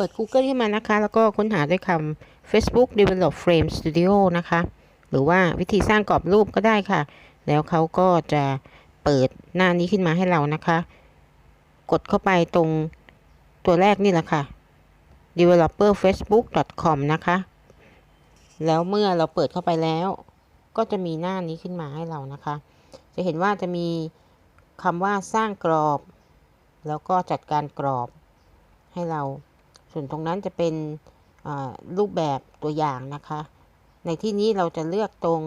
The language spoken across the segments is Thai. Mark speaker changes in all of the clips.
Speaker 1: ปิด Google ขึ้นมานะคะ แล้วก็ค้นหาด้วยคำ Facebook Develop Frame Studio นะคะ หรือว่าวิธีสร้างกรอบรูปก็ได้ค่ะ แล้วเขาก็จะเปิดหน้านี้ขึ้นมาให้เรานะคะ กดเข้าไปตรงตัวแรกนี่แหละค่ะ developerfacebook.com นะคะ แล้วเมื่อเราเปิดเข้าไปแล้ว ก็จะมีหน้านี้ขึ้นมาให้เรานะคะ จะเห็นว่าจะมีคำว่าสร้างกรอบ แล้วก็จัดการกรอบให้เรา ส่วนตรงนั้นจะเป็นรูปแบบตัวอย่างนะคะ ในที่นี้เราจะเลือกตรง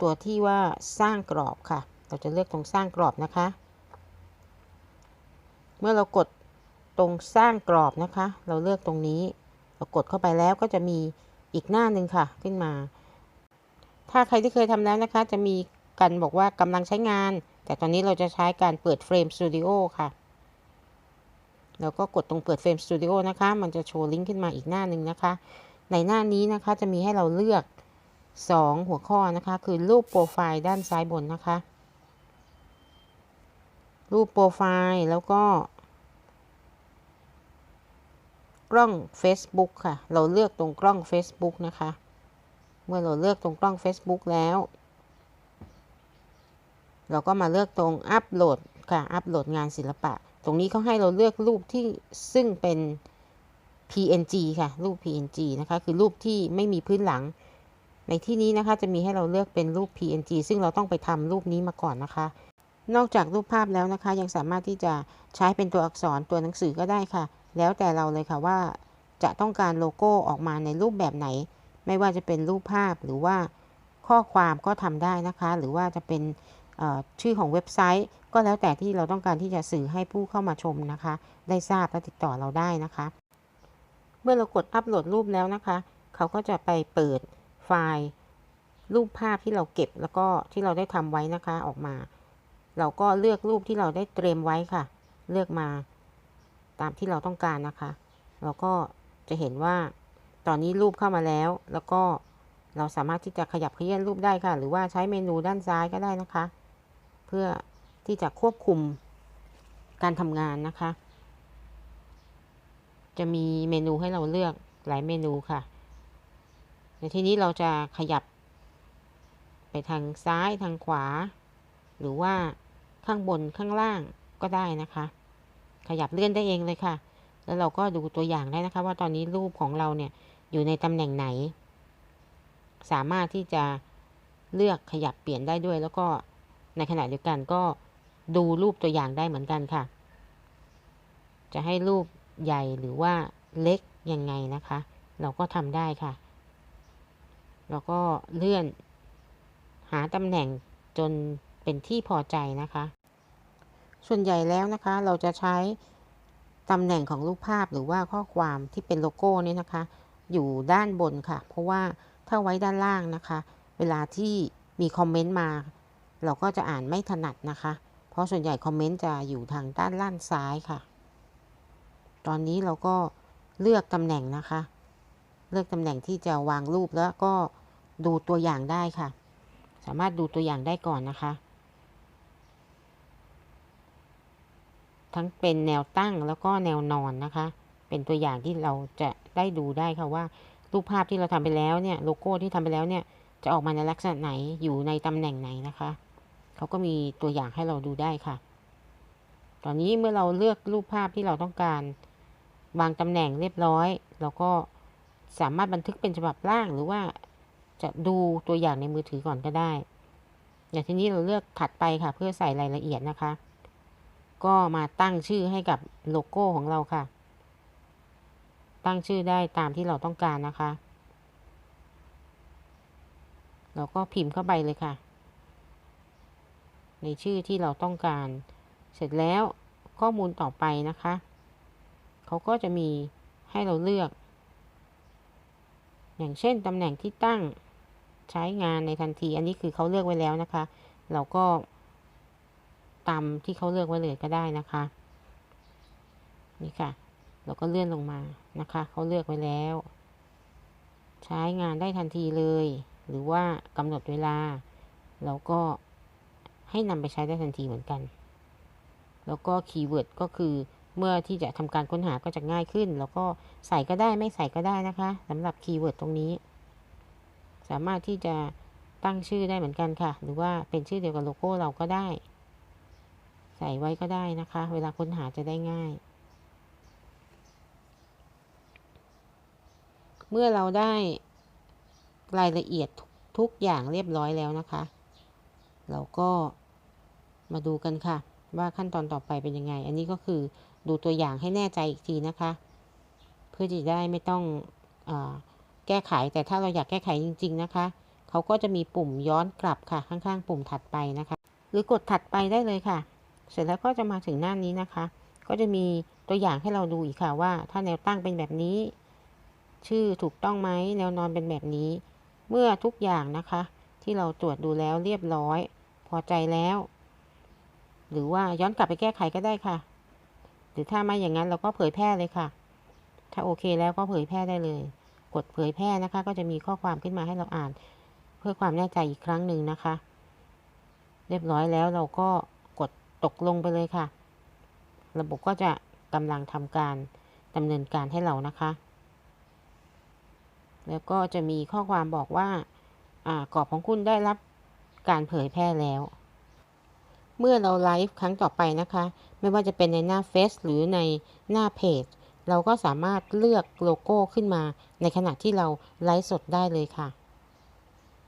Speaker 1: ตัวที่ว่าสร้างกรอบค่ะ เราจะเลือกตรงสร้างกรอบนะคะ เมื่อเรากดตรงสร้างกรอบนะคะ เราเลือกตรงนี้ เรากดเข้าไปแล้วก็จะมีอีกหน้าหนึ่งค่ะขึ้นมา ถ้าใครที่เคยทำแล้วนะคะ จะมีกันบอกว่ากำลังใช้งาน แต่ตอนนี้เราจะใช้การเปิดเฟรมสตูดิโอค่ะ แล้วก็กดตรงเปิดเฟรมสตูดิโอนะคะ มันจะโชว์ลิงก์ขึ้นมาอีกหน้าหนึ่งนะคะ ในหน้านี้นะคะจะมีให้เราเลือก 2 หัวข้อนะคะ คือรูปโปรไฟล์ด้านซ้ายบนนะคะ รูปโปรไฟล์แล้วก็กล้อง Facebook ค่ะ เราเลือกตรงกล้อง Facebook นะคะ เมื่อเราเลือกตรงกล้อง Facebook แล้ว เราก็มาเลือกตรงอัปโหลดค่ะ อัปโหลดงานศิลปะ ตรงนี้เขาให้เราเลือกรูปที่ซึ่งเป็น PNG ค่ะ รูป PNG นะคะ คือรูปที่ไม่มีพื้นหลัง ในที่นี้นะคะจะมีให้เราเลือกเป็นรูป PNG ซึ่งเราต้องไปทำรูปนี้มาก่อนนะคะ นอกจากรูปภาพแล้วนะคะ ยังสามารถที่จะใช้เป็นตัวอักษรตัวหนังสือก็ได้ค่ะ แล้วแต่เราเลยค่ะว่าจะต้องการโลโก้ออกมาในรูปแบบไหน ไม่ว่าจะเป็นรูปภาพหรือว่าข้อความก็ทำได้นะคะ หรือว่าจะเป็น ชื่อของเว็บไซต์ ก็แล้วแต่ที่เราต้องการที่จะสื่อให้ผู้เข้ามาชมนะคะ ได้ทราบและติดต่อเราได้นะคะ เมื่อเรากดอัปโหลดรูปแล้วนะคะ เขาก็จะไปเปิดไฟล์รูปภาพที่เราเก็บแล้วก็ที่เราได้ทำไว้นะคะออกมา เราก็เลือกรูปที่เราได้เตรียมไว้ค่ะ เลือกมาตามที่เราต้องการนะคะ เราก็จะเห็นว่าตอนนี้รูปเข้ามาแล้ว แล้วก็เราสามารถที่จะขยับเขยื่อนรูปได้ค่ะ หรือว่าใช้เมนูด้านซ้ายก็ได้นะคะ เพื่อที่จะควบคุมการทำงานนะคะ จะมีเมนูให้เราเลือกหลายเมนูค่ะ ในที่นี้เราจะขยับ ไปทางซ้ายทางขวา หรือว่าข้างบนข้างล่างก็ได้นะคะ ขยับเลื่อนได้เองเลยค่ะ แล้วเราก็ดูตัวอย่างได้นะคะ ว่าตอนนี้รูปของเราเนี่ยอยู่ในตำแหน่งไหน สามารถที่จะเลือกขยับเปลี่ยนได้ด้วยแล้วก็ ในขณะเดียวกันก็ดูรูปตัวอย่างได้เหมือนกันค่ะ จะให้รูปใหญ่หรือว่าเล็กยังไงนะคะ เราก็ทำได้ค่ะ แล้วก็เลื่อนหาตำแหน่งจนเป็นที่พอใจนะคะ ส่วนใหญ่แล้วนะคะเราจะใช้ตำแหน่งของรูปภาพหรือว่าข้อความที่เป็นโลโก้นี่นะคะ อยู่ด้านบนค่ะ เพราะว่าถ้าไว้ด้านล่างนะคะ เวลาที่มีคอมเมนต์มา เราก็จะอ่านไม่ถนัดนะคะ เพราะส่วนใหญ่คอมเมนต์จะอยู่ทางด้านล่างซ้ายค่ะ ตอนนี้เราก็เลือกตำแหน่งนะคะ เลือกตำแหน่งที่จะวางรูปแล้วก็ดูตัวอย่างได้ค่ะ สามารถดูตัวอย่างได้ก่อนนะคะ ทั้งเป็นแนวตั้งแล้วก็แนวนอนนะคะ เป็นตัวอย่างที่เราจะได้ดูได้ค่ะว่ารูปภาพที่เราทำไปแล้วเนี่ยโลโก้ที่ทำไปแล้วเนี่ยจะออกมาในลักษณะไหนอยู่ในตำแหน่งไหนนะคะ เขาก็มีตัวอย่างให้เราดูได้ค่ะ ตอนนี้เมื่อเราเลือกรูปภาพที่เราต้องการ วางตำแหน่งเรียบร้อย เราก็สามารถบันทึกเป็นฉบับล่างหรือว่าจะดูตัวอย่างในมือถือก่อนก็ได้ อย่างที่นี้เราเลือกถัดไปค่ะ เพื่อใส่รายละเอียดนะคะ ก็มาตั้งชื่อให้กับโลโก้ของเราค่ะ ตั้งชื่อได้ตามที่เราต้องการนะคะ เราก็พิมพ์เข้าไปเลยค่ะ ในชื่อที่เราต้องการ เสร็จแล้วข้อมูลต่อไปนะคะ เขาก็จะมีให้เราเลือก อย่างเช่นตำแหน่งที่ตั้งใช้งานในทันที อันนี้คือเขาเลือกไว้แล้วนะคะ เราก็ตามที่เขาเลือกไว้เลยก็ได้นะคะ นี่ค่ะ เราก็เลื่อนลงมานะคะ เขาเลือกไว้แล้ว ใช้งานได้ทันทีเลย หรือว่ากำหนดเวลา เราก็ ให้นำไปใช้ได้ทันทีเหมือนกัน แล้วก็คีย์เวิร์ดก็คือเมื่อที่จะทำการค้นหาก็จะง่ายขึ้น แล้วก็ใส่ก็ได้ไม่ใส่ก็ได้นะคะสำหรับคีย์เวิร์ดตรงนี้ สามารถที่จะตั้งชื่อได้เหมือนกันค่ะ หรือว่าเป็นชื่อเดียวกับโลโก้เราก็ได้ ใส่ไว้ก็ได้นะคะ เวลาค้นหาจะได้ง่าย เมื่อเราได้รายละเอียดทุกอย่างเรียบร้อยแล้วนะคะ เราก็ มาดูกันค่ะ ว่าขั้นตอนต่อไปเป็นยังไง อันนี้ก็คือดูตัวอย่างให้แน่ใจอีกทีนะคะ เพื่อที่จะได้ไม่ต้องอแก้ไขแต่ถ้าเราอยากแก้ไขจริง ๆนะคะเขาก็จะมีปุ่มย้อนกลับค่ะข้างๆ ปุ่มถัดไปนะคะ หรือกดถัดไปได้เลยค่ะ เสร็จแล้วก็จะมาถึงหน้านี้นะคะ ก็จะมีตัวอย่างให้เราดูอีกค่ะว่า ถ้าแนวตั้งเป็นแบบนี้ ชื่อถูกต้องไหมแนวนอนเป็นแบบนี้ เมื่อทุกอย่างนะคะ ที่เราตรวจดูแล้วเรียบร้อย พอใจแล้ว หรือว่าย้อนกลับไปแก้ไขก็ได้ค่ะ หรือถ้าไม่อย่างนั้นเราก็เผยแพร่เลยค่ะ ถ้าโอเคแล้วก็เผยแพร่ได้เลย กดเผยแพร่นะคะ ก็จะมีข้อความขึ้นมาให้เราอ่าน เพื่อความแน่ใจอีกครั้งหนึ่งนะคะ เรียบร้อยแล้วเราก็กดตกลงไปเลยค่ะ ระบบก็จะกำลังทำการดำเนินการให้เรานะคะ แล้วก็จะมีข้อความบอกว่าอากรอบของคุณได้รับการเผยแพร่แล้ว เมื่อเราไลฟ์ครั้งต่อไปนะคะ ไม่ว่าจะเป็นในหน้าเฟซหรือในหน้าเพจ เราก็สามารถเลือกโลโก้ขึ้นมา ในขณะที่เราไลฟ์สดได้เลยค่ะ